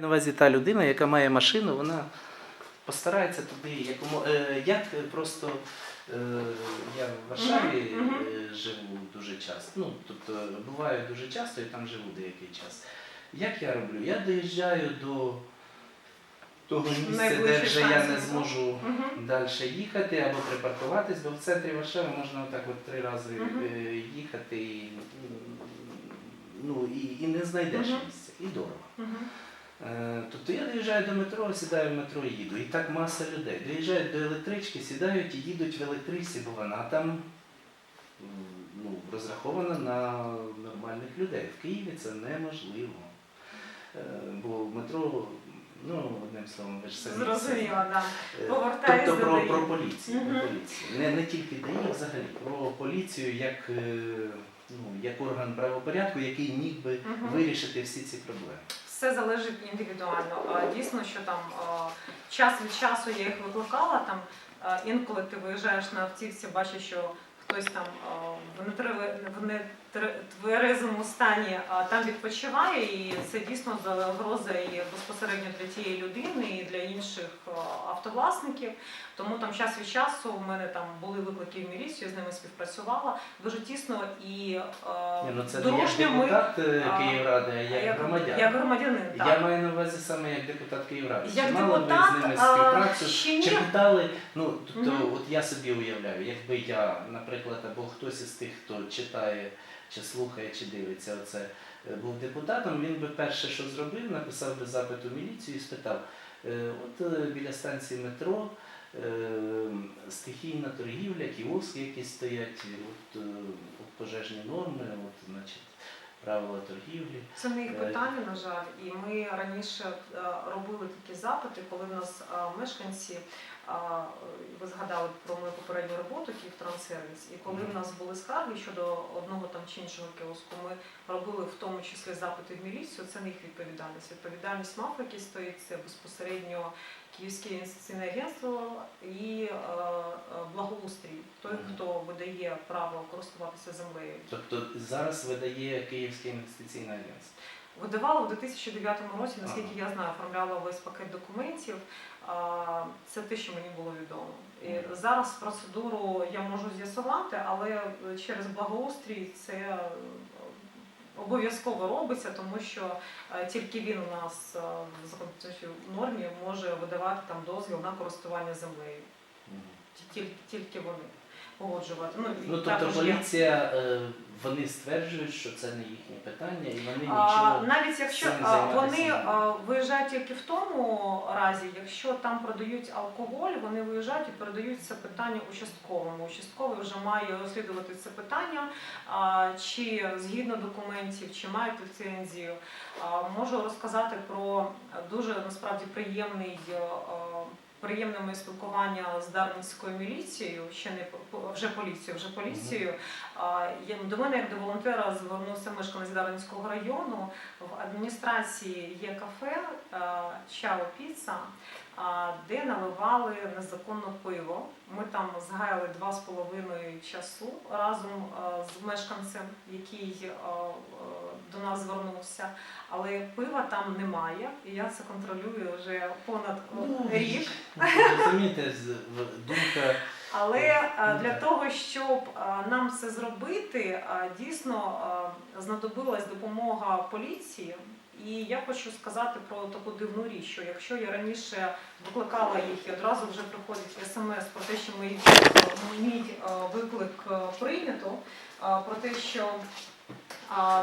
На увазі та людина, яка має машину, вона постарається туди, якому е, як просто е, я в Варшаві е, живу дуже часто. Ну, тобто буваю дуже часто і там живу деякий час. Як я роблю? Я доїжджаю до того місця, де вже я не зможу Мгм. далі їхати або припаркуватись, бо в центрі Варшави можна отак от три рази Мгм. е, їхати і, ну, і, і не знайдеш Мгм. місця. І дорого. Мгм. Е, Тобто я доїжджаю до метро, сідаю в метро і їду. І так маса людей. Доїжджають до електрички, сідають і їдуть в електричці, бо вона там ну, розрахована на нормальних людей. В Києві це неможливо. Е, Бо в метро, ну, одним словом, ви ж самі. Зрозуміло, так. Е, Тобто про, про поліцію. Про поліцію. Не, не тільки ДАІ, взагалі, про поліцію як, е, ну, як орган правопорядку, який міг би вирішити всі ці проблеми. Все залежить індивідуально. Дійсно, що там час від часу я їх викликала. Там інколи ти виїжджаєш на автівці, бачиш, що хтось там в нетверезому стані там відпочиває, і це дійсно загроза і безпосередньо для тієї людини, і для інших автовласників. Тому там час від часу у мене там були виклики в міліцію, з ними співпрацювала дуже тісно і ну це не як депутат е, Київради, а як, як, громадян. як громадянин. Так. Я маю на увазі саме як депутат Київради. Як Чи мали депутат, ви з ними співпрацю? ще ні. Чи питали? Ну, тобто, Мгм. от я собі уявляю, якби я, наприклад, або хтось із тих, хто читає, чи слухає, чи дивиться оце, е, був депутатом, він би перше, що зробив, написав би запит у міліцію і спитав, е, от е, біля станції метро. Стихійна торгівля, кіоски, якісь стоять, от, от пожежні норми, от, значить, правила торгівлі. Це не їх питання, на жаль. І ми раніше е, робили такі запити, коли в нас е, мешканці, е, ви згадали про мою попередню роботу Київтранссервіс, і коли в нас були скарги щодо одного там чи іншого кіоску, ми робили в тому числі запити в міліцію. Це не їх відповідальність. Відповідальність МАФ, який стоїть, це безпосередньо Київське інвестиційне агентство і е, е, благоустрій, той, Мгм. хто видає право користуватися землею. Тобто зараз видає Київське інвестиційне агентство. Видавала в 2009 році, наскільки я знаю, оформляла весь пакет документів. Це те, що мені було відомо. І зараз процедуру я можу з'ясувати, але через благоустрій це обов'язково робиться, тому що е, тільки він у нас е, в законодавчій нормі може видавати там дозвіл на користування землею. Тільки, тільки вони погоджувати. Ну, і Ну тобто також є. поліція, е, вони стверджують, що це не їхнє питання, і вони А, нічого. навіть якщо цим а, займатися вони не а, виїжджають тільки в тому разі, якщо там продають алкоголь, вони виїжджають і передають це питання участковому. Участковий вже має розслідувати це питання, а, чи згідно документів, чи мають ліцензію. А, Можу розказати про дуже насправді приємний. а, Приємне моє спілкування з Дарницькою міліцією, ще не вже поліцією, вже поліцією. До мене як до волонтера звернувся мешканець Дарницького району. В адміністрації є кафе Чао Піца, де наливали незаконно пиво. Ми там згаяли два з половиною часу разом з мешканцем, який до нас звернувся. Але пива там немає, і я це контролюю вже понад Ну, рік. Розумієте, думка. Але для того, щоб нам це зробити, дійсно знадобилась допомога поліції. І я хочу сказати про таку дивну річ, що якщо я раніше викликала їх і одразу вже приходить смс про те, що мій, виклик прийнято, про те, що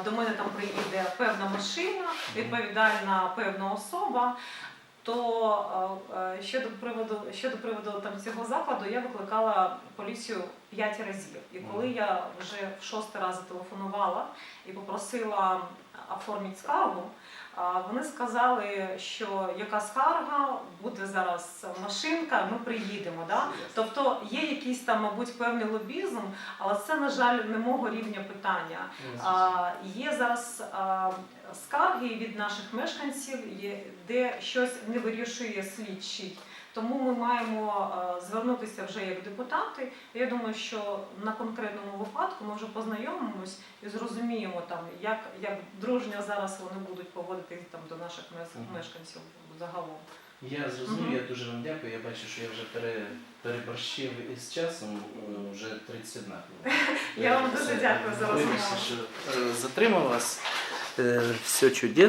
до мене там приїде певна машина, відповідальна певна особа. То е, е, щодо приводу щодо приводу там цього закладу я викликала поліцію п'ять разів. І коли я вже в шостий раз телефонувала і попросила оформити скаргу, вони сказали, що яка скарга, буде зараз машинка, ми приїдемо. Да? Тобто є якийсь там, мабуть, певний лобізм, але це, на жаль, не мого рівня питання. А, Є зараз а, скарги від наших мешканців, де щось не вирішує слідчий. Тому ми маємо е, звернутися вже як депутати. Я думаю, що на конкретному випадку ми вже познайомимось і зрозуміємо там, як, як дружньо зараз вони будуть поводитись там до наших мешканців загалом. Я зрозумів, я дуже вам дякую. Я бачу, що я вже пере, переборщив із часом, е, вже 31 хвилина. Я вам дуже дякую за розмову. е, затримав вас. Все чудесно.